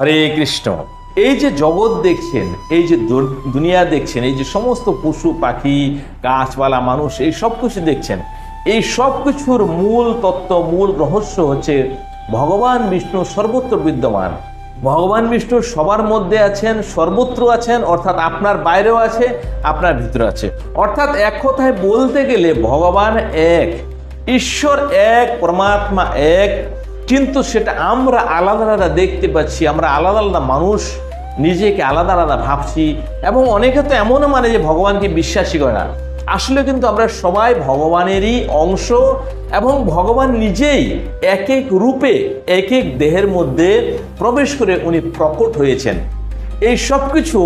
হরে কৃষ্ণ। এই যে জগৎ দেখছেন, এই যে দুনিয়া দেখছেন, এই যে সমস্ত পশু, পাখি, গাছপালা, মানুষ, এই সব কিছু দেখছেন, এই সব কিছুর মূল তত্ত্ব, মূল রহস্য হচ্ছে ভগবান বিষ্ণু সর্বত্র বিদ্যমান। ভগবান বিষ্ণু সবার মধ্যে আছেন, সর্বত্র আছেন, অর্থাৎ আপনার বাইরেও আছে, আপনার ভিতরে আছে। অর্থাৎ এক কথায় বলতে গেলে ভগবান এক, ঈশ্বর এক, পরমাত্মা এক কিন্তু সেটা আমরা আলাদা আলাদা দেখতে পাচ্ছি, আমরা আলাদা আলাদা মানুষ, নিজেকে আলাদা আলাদা ভাবছি এবং অনেকে তো এমনও মানে যে ভগবানকে বিশ্বাসী করে না। আসলে কিন্তু আমরা সবাই ভগবানেরই অংশ এবং ভগবান নিজেই এক এক রূপে এক এক দেহের মধ্যে প্রবেশ করে উনি প্রকট হয়েছেন। এই সব কিছু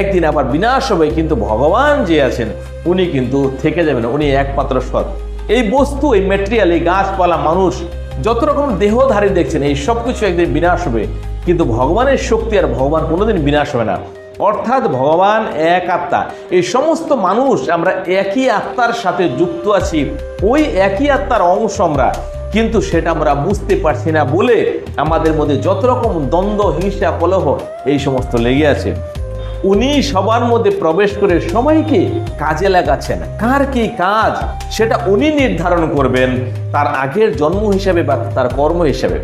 একদিন আবার বিনাশ হবে, কিন্তু ভগবান যে আছেন, উনি কিন্তু থেকে যাবেন উনি একমাত্র সৎ। এই বস্তু, এই মেটেরিয়াল এই গাছপালা মানুষ যত রকম দেহধারী দেখছেন, এই সব কিছু একদিন বিনাশ হবে। কিন্তু ভগবানের শক্তি আর ভগবান কোনোদিন বিনাশ হবে না। অর্থাৎ ভগবান এক আত্মা। এই সমস্ত মানুষ, আমরা একই আত্মার সাথে যুক্ত আছি। ওই একই আত্মার অংশ আমরা। কিন্তু সেটা আমরা বুঝতে পারছি না বলে আমাদের মধ্যে যত রকম দ্বন্দ্ব, হিংসা, কলহ, এই সমস্ত লেগে আছে। উনি সবার মধ্যে প্রবেশ করে সবাইকে কাজে লাগাচ্ছেন? কার কি কাজ? সেটা উনি নির্ধারণ করবেন তার আগের জন্ম হিসাবে বা তার কর্ম হিসাবে।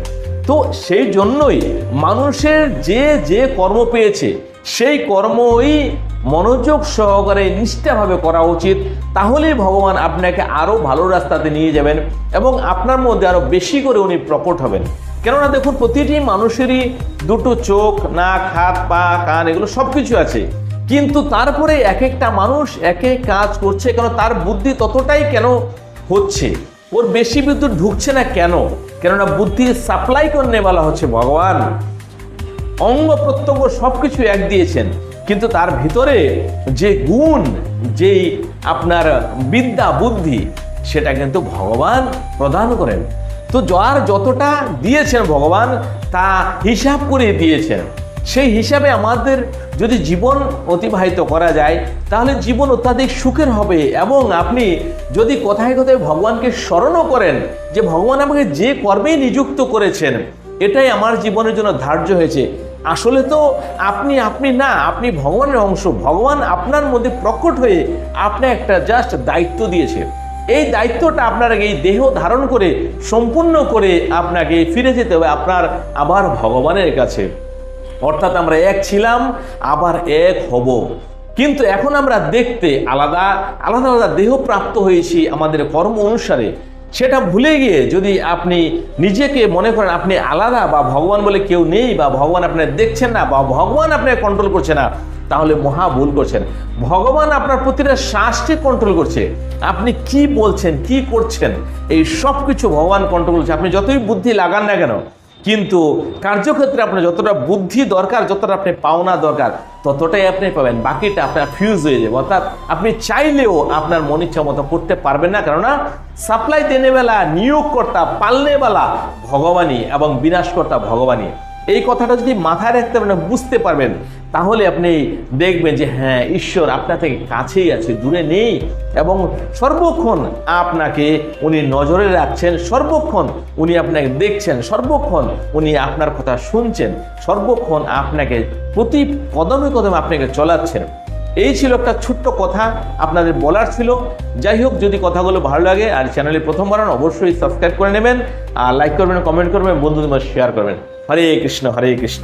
তো সেই জন্যই মানুষের যে যে কর্ম পেয়েছে, সেই কর্মই মনোযোগ সহকারে নিষ্ঠাভাবে করা উচিত। তাহলেই ভগবান আপনাকে আরও ভালো রাস্তাতে নিয়ে যাবেন এবং আপনার মধ্যে আরও বেশি করে উনি প্রকট হবেন। কেননা দেখুন, প্রতিটি মানুষেরই দুটো চোখ, নাক, হাত, পা, কান, এগুলো সব কিছু আছে। কিন্তু তারপরে এক একটা মানুষ এক এক কাজ করছে কেন, তার বুদ্ধি ততটাই কেন হচ্ছে? ওর বেশি বিদ্যুৎ ঢুকছে না কেন? কেননা বুদ্ধির সাপ্লাই করে বলা হচ্ছে ভগবান। অঙ্গ প্রত্যঙ্গ সব কিছু এক দিয়েছেন। কিন্তু তার ভিতরে যে গুণ, যেই আপনার বিদ্যা, বুদ্ধি, সেটা কিন্তু ভগবান প্রদান করেন। তো যার যতটা দিয়েছেন ভগবান, তা হিসাব করে দিয়েছেন। সেই হিসাবে আমাদের যদি জীবন অতিবাহিত করা যায়, তাহলে জীবন অত্যাধিক সুখের হবে এবং আপনি যদি কোথায় কোথায় ভগবানকে স্মরণও করেন যে ভগবান আমাকে যে কর্মেই নিযুক্ত করেছেন, এটাই আমার জীবনের জন্য ধার্য হয়েছে। আসলে তো আপনি আপনি না, আপনি ভগবানের অংশ, ভগবান আপনার মধ্যে প্রকট হয়ে আপনার একটা জাস্ট দায়িত্ব দিয়েছে। এই দায়িত্বটা আপনার এই দেহ ধারণ করে সম্পূর্ণ করে আপনাকে ফিরে যেতে হবে আপনার আবার ভগবানের কাছে। অর্থাৎ আমরা এক ছিলাম, আবার এক হব। কিন্তু এখন আমরা দেখতে আলাদা আলাদা আলাদা দেহ প্রাপ্ত হয়েছি আমাদের কর্ম অনুসারে। সেটা ভুলে গিয়ে যদি আপনি নিজেকে মনে করেন আপনি আলাদা বা ভগবান বলে কেউ নেই বা ভগবান আপনার দেখছেন না বা ভগবান আপনাকে কন্ট্রোল করছে না, তাহলে মহা ভুল করছেন। ভগবান আপনার প্রতিটা শ্বাসকে কন্ট্রোল করছে। আপনি কি বলছেন, কি করছেন, এই সব কিছু ভগবান কন্ট্রোল করছে। আপনি যতই বুদ্ধি লাগান না কেন কিন্তু কার্যক্ষেত্রে আপনার যতটা বুদ্ধি দরকার, যতটা আপনি পাওনা দরকার, ততটাই আপনি পাবেন। বাকিটা আপনার ফিউজ হয়ে যাবে। অর্থাৎ আপনি চাইলেও আপনার মন ইচ্ছা মতো করতে পারবেন না। কেননা সাপ্লাই দেনেবেলা, নিয়োগকর্তা, পালনেবেলা ভগবানই এবং বিনাশকর্তা ভগবানই। এই কথাটা যদি মাথায় রাখতে পারেন, বুঝতে পারবেন, তাহলে আপনি দেখবেন যে হ্যাঁ ঈশ্বর আপনার থেকে কাছেই আছে, দূরে নেই এবং সর্বক্ষণ আপনাকে উনি নজরে রাখছেন, সর্বক্ষণ উনি আপনাকে দেখছেন, সর্বক্ষণ উনি আপনার কথা শুনছেন, সর্বক্ষণ আপনাকে প্রতি কদমে কদমে আপনাকে চলাচ্ছেন। এই ছিল একটা ছোট্ট কথা আপনাদের বলার ছিল। যাই হোক, যদি কথাগুলো ভালো লাগে আর চ্যানেলে প্রথমবার অবশ্যই সাবস্ক্রাইব করে নেবেন, আর লাইক করবেন কমেন্ট করবেন, বন্ধুদের শেয়ার করবেন। হরে কৃষ্ণ হরে কৃষ্ণ